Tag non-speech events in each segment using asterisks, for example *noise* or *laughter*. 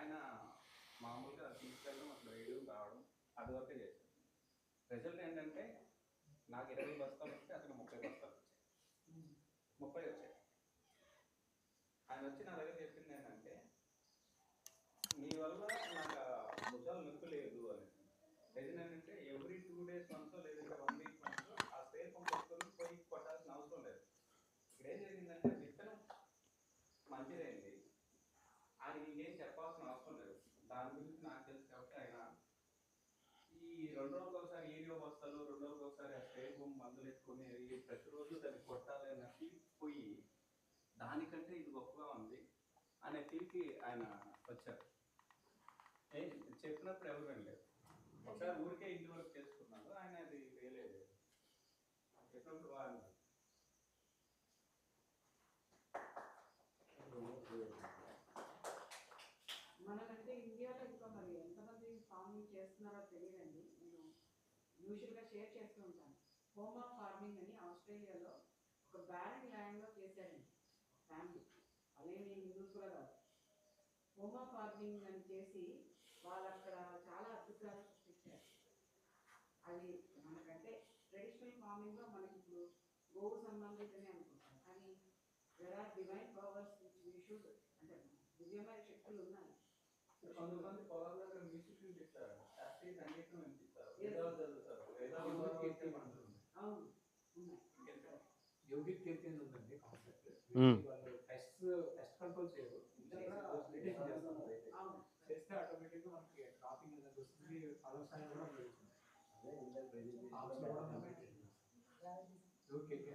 ఆయన మామూలుగా తీసుకెళ్ళడం అసలు వేయడం రావడం అది వరకే చేశారు. రిజల్ట్ ఏంటంటే నాకు ఇరవై బస్తాలు వస్తే అతను ముప్పై బస్తాలు వచ్చాయి. ముప్పై వచ్చాయి. ఆయన వచ్చి నా దగ్గర చెప్పింది ఏంటంటే మీ వల్ల నాకు ఆ భుజాలు నొప్పి లేదు అని రీజన్ ఏంటంటే ఎవ్రీ టూ డేస్ వన్స్ లేదంటే వన్ వీక్ వన్స్ ఆ స్పేర్ పంప్ పెట్టుకొని పోయి కొట్టాల్సిన అవసరం లేదు ఇక్కడ ఏం జరిగిందంటే విత్తనం మంచిదైంది ఆయన ఇంకేం చెప్పాల్సిన అవసరం లేదు దాని గురించి నాకు తెలుసు కాబట్టి ఆయన ఈ రెండు రోజులకు ఒకసారి ఏరియో బస్తాలు రెండు రోజులకు ఒకసారి ఆ స్ప్రే భూమి మందులు ఎత్తుకునేది ప్రతిరోజు దాన్ని కొట్టాలి అన్న ఫీల్ పోయి దానికంటే ఇది గొప్పగా ఉంది అనే ఫీల్కి ఆయన వచ్చారు. ఏ చెప్పినప్పుడు ఎవరు వినలేదు. ఒకసారి ఊరికే ఇంటి వరకు చేసుకున్నాడు ఆయన అది వేయలేదు. చెప్పినప్పుడు వాళ్ళు మనకంటే ఇండియాలో ఇంకా మరి ఎంతమంది ఫార్మింగ్ చేస్తున్నారో తెలియదండి. నేను యూజువల్గా షేర్ చేస్తూ ఉంటాను. హోమా ఫార్మింగ్ అని ఆస్ట్రేలియాలో ఒక బ్యారన్ ల్యాండ్లో చేశారండి. ఫ్యామిలీ అదేమి హిందూస్ కూడా కాదు. హోమా ఫార్మింగ్ అని చేసి వాళ్ళు అక్కడ చాలా అద్భుతాలు సృష్టించారు అది మనకంటే ట్రెడిషనల్ ఫార్మింగ్లో మనకి ఇప్పుడు గోవు సంబంధితమే అనుకుంటాం. కానీ there are divine powers which we should అంటే దివ్యమైన శక్తులు ఉన్నాయి. కొంతమంది పొలాల దగ్గర మ్యూజిక్ వినిపిస్తారు శాస్త్రీయ సంగీతం వినిపిస్తారు Yes. వేదాలు చదువుతారు వేదాలు చదివితే మంత్రులు అవును ఉన్నాయి ఇంకెంత? యోగిక్ కీర్తి అని ఉందండి కాన్సెప్ట్ మ్మ్. వాళ్ళు పెస్ట్ పెస్ట్ కంట్రోల్ చేయరు మెడిటేషన్ చేస్తారు అవును చేస్తే ఆటోమేటిక్ గా మనకి క్రాపింగ్ అనేది వస్తుంది ఫలసాయం కూడా పెరుగుతుంది Farms లో కూడా మనం meditation చేస్తాం. యోగిక్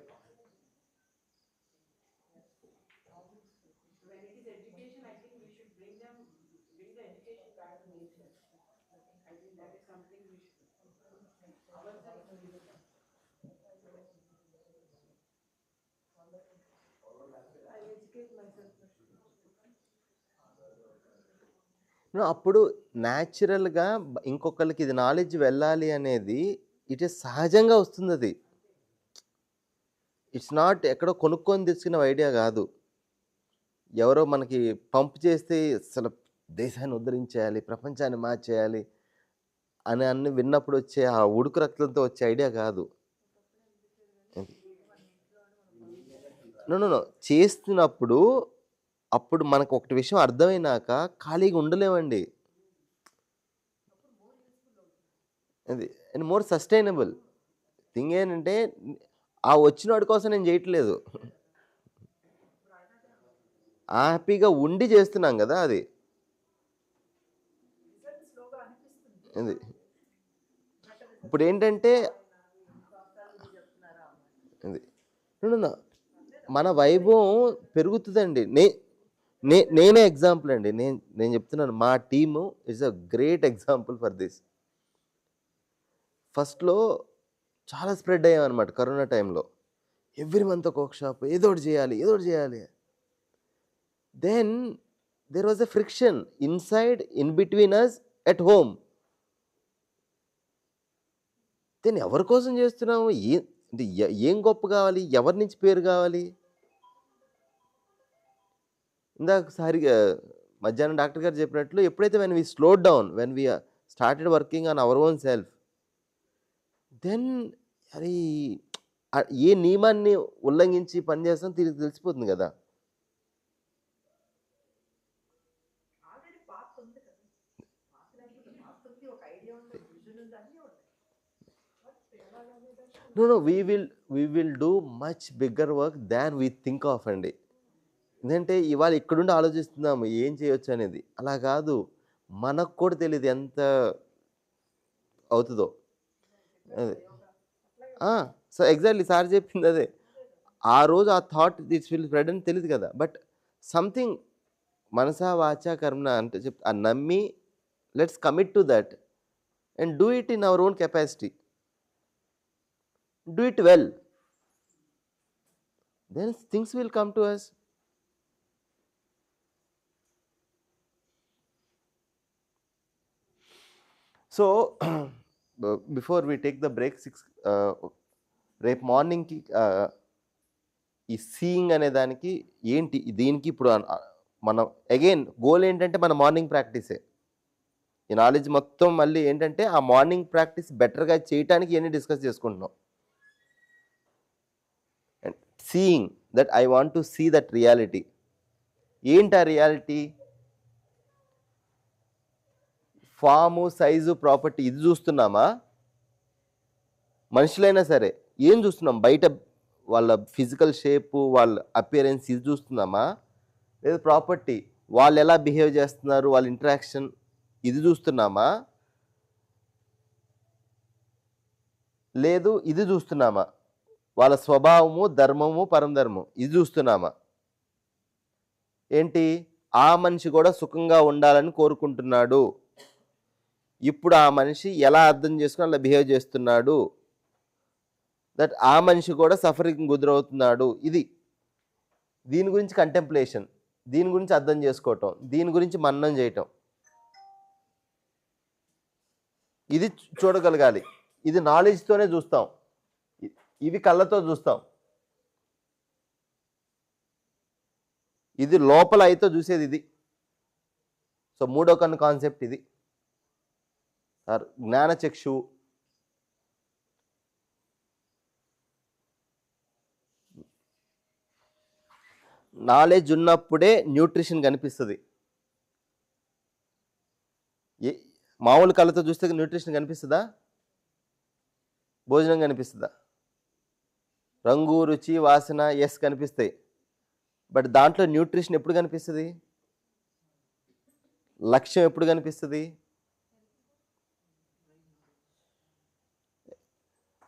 అప్పుడు న్యాచురల్గా ఇంకొకరికి ఇది నాలెడ్జ్ వెళ్ళాలి అనేది ఇట్ ఈస్ సహజంగా వస్తుంది అది ఇట్స్ నాట్ ఎక్కడో కొనుక్కొని తెచ్చుకున్న ఐడియా కాదు. ఎవరో మనకి పంప్ చేస్తే అసలు దేశాన్ని ఉద్ధరించేయాలి ప్రపంచాన్ని మార్చేయాలి అని అన్ని విన్నప్పుడు వచ్చే ఆ ఉడుకు రక్తంతో వచ్చే ఐడియా కాదు. నో చేస్తున్నప్పుడు అప్పుడు మనకు ఒకటి విషయం అర్థమైనాక ఖాళీగా ఉండలేమండి. అది అండ్ మోర్ సస్టైనబుల్. థింగ్ ఏంటంటే ఆ వచ్చిన వాడి కోసం నేను చేయట్లేదు. హ్యాపీగా ఉండి చేస్తున్నాం కదా అది. అది. ఇప్పుడు ఏంటంటే అది మన వైభవం పెరుగుతుందండి. నే నే నేనే ఎగ్జాంపుల్ అండి. నేను నేను చెప్తున్నాను మా team is a great example for this ఫస్ట్లో చాలా స్ప్రెడ్ అయ్యామన్నమాట కరోనా టైంలో ఎవ్రీ మంత్ ఒక షాప్ ఏదో ఒకటి చేయాలి ఏదో ఒకటి చేయాలి. Then there was a friction inside in between us at home then ఎవరి కోసం చేస్తున్నాము? ఏ అంటే ఏం గొప్ప కావాలి? ఎవరి నుంచి పేరు కావాలి? ఇందాక సారి మధ్యాహ్నం డాక్టర్ గారు చెప్పినట్లు ఎప్పుడైతే when we slow down when we started working on our own self then అది ఏ నియమాన్ని ఉల్లంఘించి పనిచేస్తాం తిరిగి తెలిసిపోతుంది కదా. No no we will we will do much bigger work than we think of అండి ఎందుకంటే ఇవాళ ఇక్కడుండి ఆలోచిస్తున్నాము ఏం చేయొచ్చు అనేది. అలా కాదు మనకు కూడా తెలియదు ఎంత అవుతుందో. అదే. సో ఎగ్జాక్ట్లీ సార్ చెప్పింది అదే. ఆ రోజు ఆ థాట్ దిట్స్ విల్ స్ప్రెడ్ అని తెలియదు కదా. బట్ సంథింగ్ మనసా వాచా కర్మణ అంటే చెప్ ఆ నమ్మి let's commit to that and do it in our own capacity. Do it well. Then things will come to us. So before we take the break six రేపు మార్నింగ్కి ఈ సీయింగ్ అనే దానికి ఏంటి దీనికి ఇప్పుడు మనం అగైన్ గోల్ ఏంటంటే మన మార్నింగ్ ప్రాక్టీసే ఈ నాలెడ్జ్ మొత్తం మళ్ళీ ఏంటంటే ఆ మార్నింగ్ ప్రాక్టీస్ బెటర్గా చేయటానికి ఇవన్నీ డిస్కస్ చేసుకుంటున్నాం. Seeing that I want to see that reality ఏంటి ఆ రియాలిటీ ఫాము సైజు ప్రాపర్టీ ఇది చూస్తున్నామా? మనుషులైనా సరే ఏం చూస్తున్నాం? బయట వాళ్ళ ఫిజికల్ షేపు వాళ్ళ అపియరెన్స్ ఇది చూస్తున్నామా? లేదా ప్రాపర్టీ. వాళ్ళు ఎలా బిహేవ్ చేస్తున్నారు? వాళ్ళ ఇంటరాక్షన్ ఇది చూస్తున్నామా? లేదు ఇది చూస్తున్నామా? వాళ్ళ స్వభావము ధర్మము పరమధర్మం ఇది చూస్తున్నామా? ఏంటి? ఆ మనిషి కూడా సుఖంగా ఉండాలని కోరుకుంటున్నాడు. ఇప్పుడు ఆ మనిషి ఎలా అర్థం చేసుకుని అలా బిహేవ్ చేస్తున్నాడు? దట్ ఆ మనిషి కూడా సఫరింగ్ గుదరవుతున్నాడు. ఇది దీని గురించి కంటెంప్లేషన్ దీని గురించి అర్థం చేసుకోవటం దీని గురించి మన్నం చేయటం. ఇది చూడగలగాలి. ఇది నాలెడ్జ్తోనే చూస్తాం. ఇవి కళ్ళతో చూస్తాం. ఇది లోపల అయితే చూసేది ఇది. సో మూడో కన్ను కాన్సెప్ట్ ఇది. జ్ఞానచక్షు నాలెడ్జ్ ఉన్నప్పుడే న్యూట్రిషన్ కనిపిస్తుంది. మామూలు కళ్ళతో చూస్తే న్యూట్రిషన్ కనిపిస్తుందా? భోజనం కనిపిస్తుందా? రంగు రుచి వాసన ఎస్ కనిపిస్తాయి. బట్ దాంట్లో న్యూట్రిషన్ ఎప్పుడు కనిపిస్తుంది? లక్ష్యం ఎప్పుడు కనిపిస్తుంది?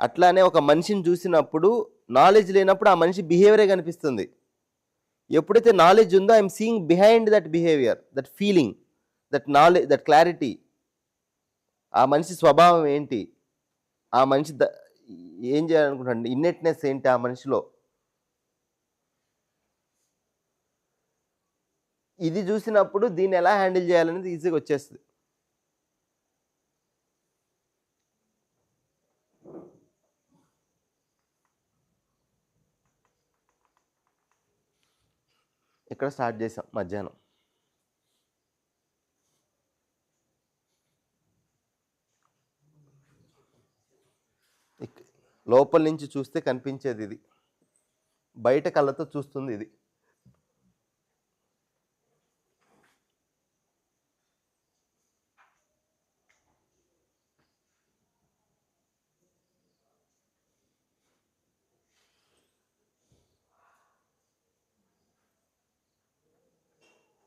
అట్లానే ఒక మనిషిని చూసినప్పుడు నాలెడ్జ్ లేనప్పుడు ఆ మనిషి బిహేవియరే కనిపిస్తుంది. ఎప్పుడైతే నాలెడ్జ్ ఉందో I'm seeing behind that behaviour that feeling that knowledge that clarity ఆ మనిషి స్వభావం ఏంటి? ఆ మనిషి ద ఏం చేయాలనుకుంటాడు? ఇన్నెట్నెస్ ఏంటి ఆ మనిషిలో? ఇది చూసినప్పుడు దీన్ని ఎలా హ్యాండిల్ చేయాలనేది ఈజీగా వచ్చేస్తుంది. ఇక్కడ స్టార్ట్ చేసాం మధ్యాహ్నం. లోపల నుంచి చూస్తే కనిపించేది ఇది. బయట కళ్ళతో చూస్తుంది ఇది.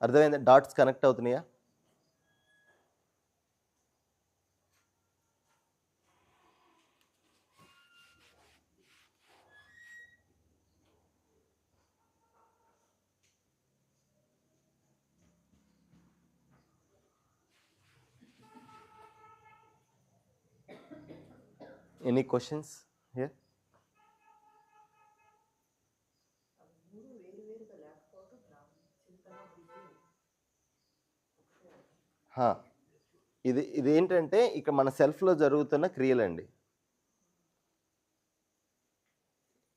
అర్థమైందా డాట్స్ కనెక్ట్ అవుతున్నాయా ఎనీ క్వశ్చన్స్ హియర్ ఇది ఇది ఏంటంటే ఇక్కడ మన సెల్ఫ్లో జరుగుతున్న క్రియలండి.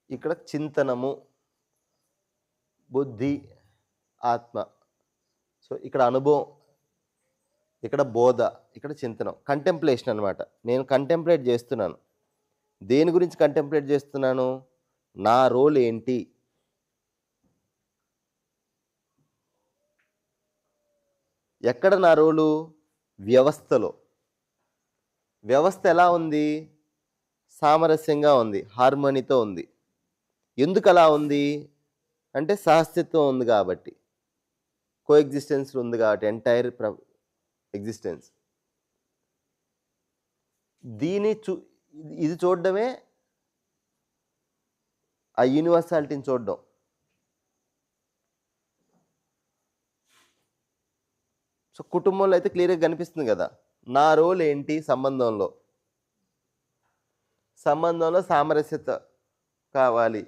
ఇక్కడ చింతనము బుద్ధి ఆత్మ. సో ఇక్కడ అనుభవం ఇక్కడ బోధ ఇక్కడ చింతనం. కంటెంప్లేషన్ అనమాట నేను కంటెంప్లేట్ చేస్తున్నాను. దేని గురించి కంటెంప్లేట్ చేస్తున్నాను? నా రోల్ ఏంటి? ఎక్కడ నా రోలు? వ్యవస్థలో. వ్యవస్థ ఎలా ఉంది? సామరస్యంగా ఉంది. హార్మోనీతో ఉంది. ఎందుకు అలా ఉంది? అంటే సహస్తిత్వం ఉంది కాబట్టి. కో ఎగ్జిస్టెన్స్ ఉంది కాబట్టి. ఎంటైర్ ప్ర ఎగ్జిస్టెన్స్. దీని చూ ఇది- ఇది చూడడమే ఆ యూనివర్సాలిటీని చూడడం. సో కుటుంబంలో అయితే క్లియర్గా కనిపిస్తుంది కదా. నా రోల్ ఏంటి? సంబంధంలో. సంబంధంలో సామరస్యత కావాలి.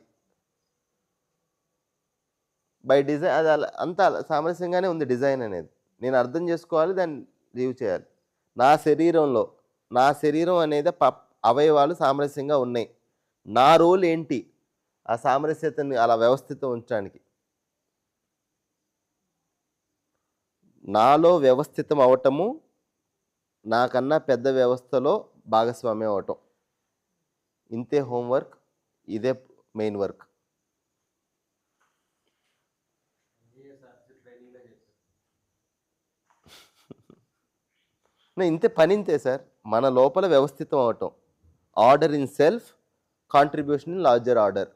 బై డిజైన్ అది అలా అంత సామరస్యంగానే ఉంది డిజైన్ అనేది. నేను అర్థం చేసుకోవాలి దాన్ని లీవ్ చేయాలి. నా శరీరంలో నా శరీరం అనేది ప అవయవాలు సామరస్యంగా ఉన్నాయి. నా రోల్ ఏంటి? ఆ సామరస్యతని అలా వ్యవస్థితం ఉంచడానికి. నాలో వ్యవస్థితం అవటము నాకన్నా పెద్ద వ్యవస్థలో భాగస్వామ్యం అవటం. ఇంతే హోంవర్క్ ఇదే మెయిన్ వర్క్. *laughs* నా ఇంతే పని ఇంతే సార్. మన లోపల వ్యవస్థితం అవటం. Order in self contribution in larger order.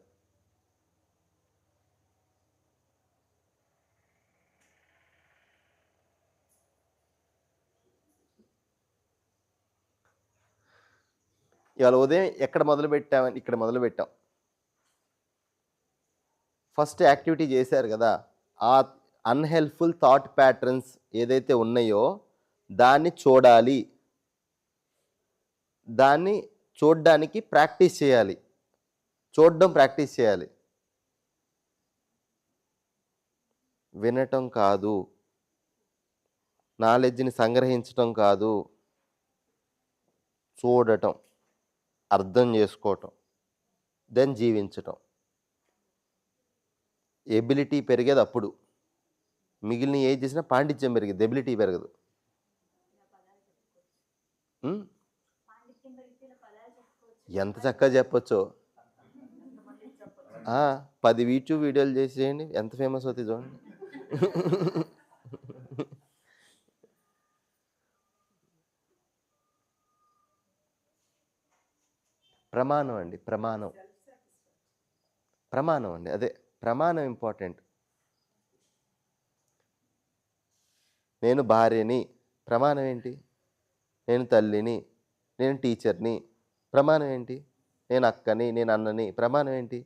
ఇవాళ ఉదయం ఎక్కడ మొదలు పెట్టామని ఇక్కడ మొదలు పెట్టాం ఫస్ట్ యాక్టివిటీ చేశారు కదా ఆ అన్హెల్ప్ఫుల్ థాట్ ప్యాటర్న్స్ ఏదైతే ఉన్నాయో దాన్ని చూడాలి. దాన్ని చూడడానికి ప్రాక్టీస్ చేయాలి. చూడడం ప్రాక్టీస్ చేయాలి. వినటం కాదు. నాలెడ్జ్ని సంగ్రహించటం కాదు. చూడటం. అర్థం చేసుకోవటం దెన్ జీవించటం. ఎబిలిటీ పెరిగేది అప్పుడు. మిగిలిన ఏం చేసినా పాండిత్యం పెరిగేది ఎబిలిటీ పెరగదు. Hmm? ఎంత చక్కగా చెప్పొచ్చో. పది వీచు వీడియోలు చేసేయండి. ఎంత ఫేమస్ అవుతుంది చూడండి. ప్రమాణం అండి ప్రమాణం. ప్రమాణం అండి అదే ప్రమాణం ఇంపార్టెంట్. నేను భార్యని ప్రమాణం ఏంటి? నేను తల్లిని నేను టీచర్ని ప్రమాణం ఏంటి? నేను అక్కని నేను అన్నని ప్రమాణం ఏంటి?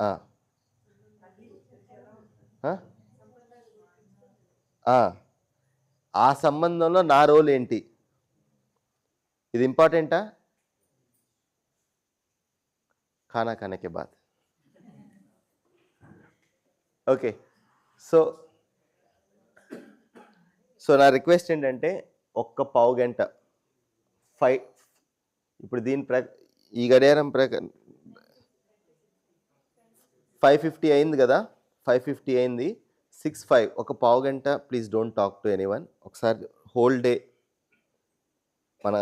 ఆ? ఆ. సంబంధంలో నా రోల్ ఏంటి? ఇది ఇంపార్టెంటా ఖానా ఖానాకే బాత్. ఓకే. సో సో నా రిక్వెస్ట్ ఏంటంటే ఒక్క పావు గంట. ఫైవ్ ఇప్పుడు దీని ప్ర ఈ గడియారం ప్రకారం ఫైవ్ ఫిఫ్టీ అయింది కదా? ఫైవ్ ఫిఫ్టీ అయింది. సిక్స్ ఫైవ్ ఒక పావు గంట please don't talk to anyone ఒకసారి హోల్ డే మన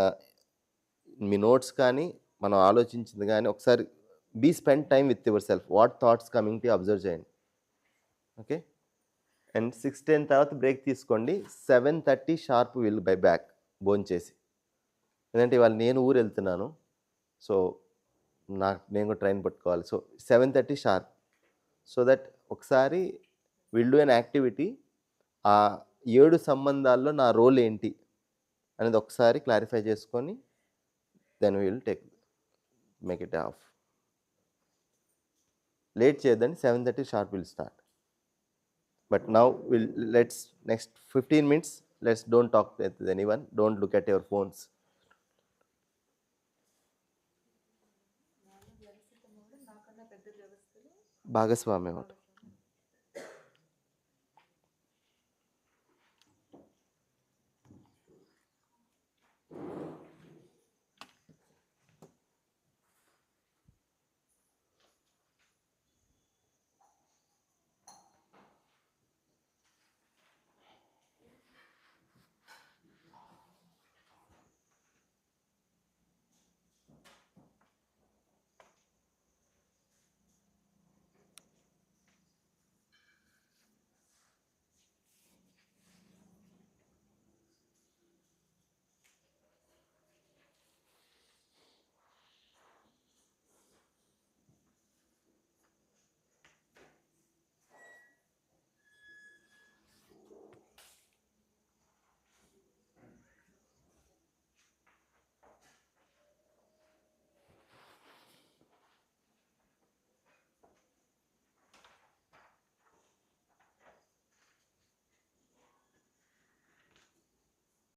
మీ నోట్స్ కానీ మనం ఆలోచించింది కానీ ఒకసారి be spend time with yourself. What thoughts coming to observe చేయండి. ఓకే? అండ్ సిక్స్ టెన్ తర్వాత బ్రేక్ తీసుకోండి. Seven thirty sharp will be back భోంచేసి ఎందుకంటే ఇవాళ నేను ఊరు వెళ్తున్నాను. సో నాకు నేను కూడా ట్రైన్ పట్టుకోవాలి. So seven thirty sharp. So that ఒకసారి విల్ డూ అన్ యాక్టివిటీ ఆ ఏడు సంబంధాల్లో నా రోల్ ఏంటి అనేది ఒకసారి క్లారిఫై చేసుకొని then will take make it of late చేయొద్దండి seven thirty sharp will start but now will let's next fifteen minutes let's don't talk with anyone don't look at your phones భాగస్వామ్యం ఒకటి.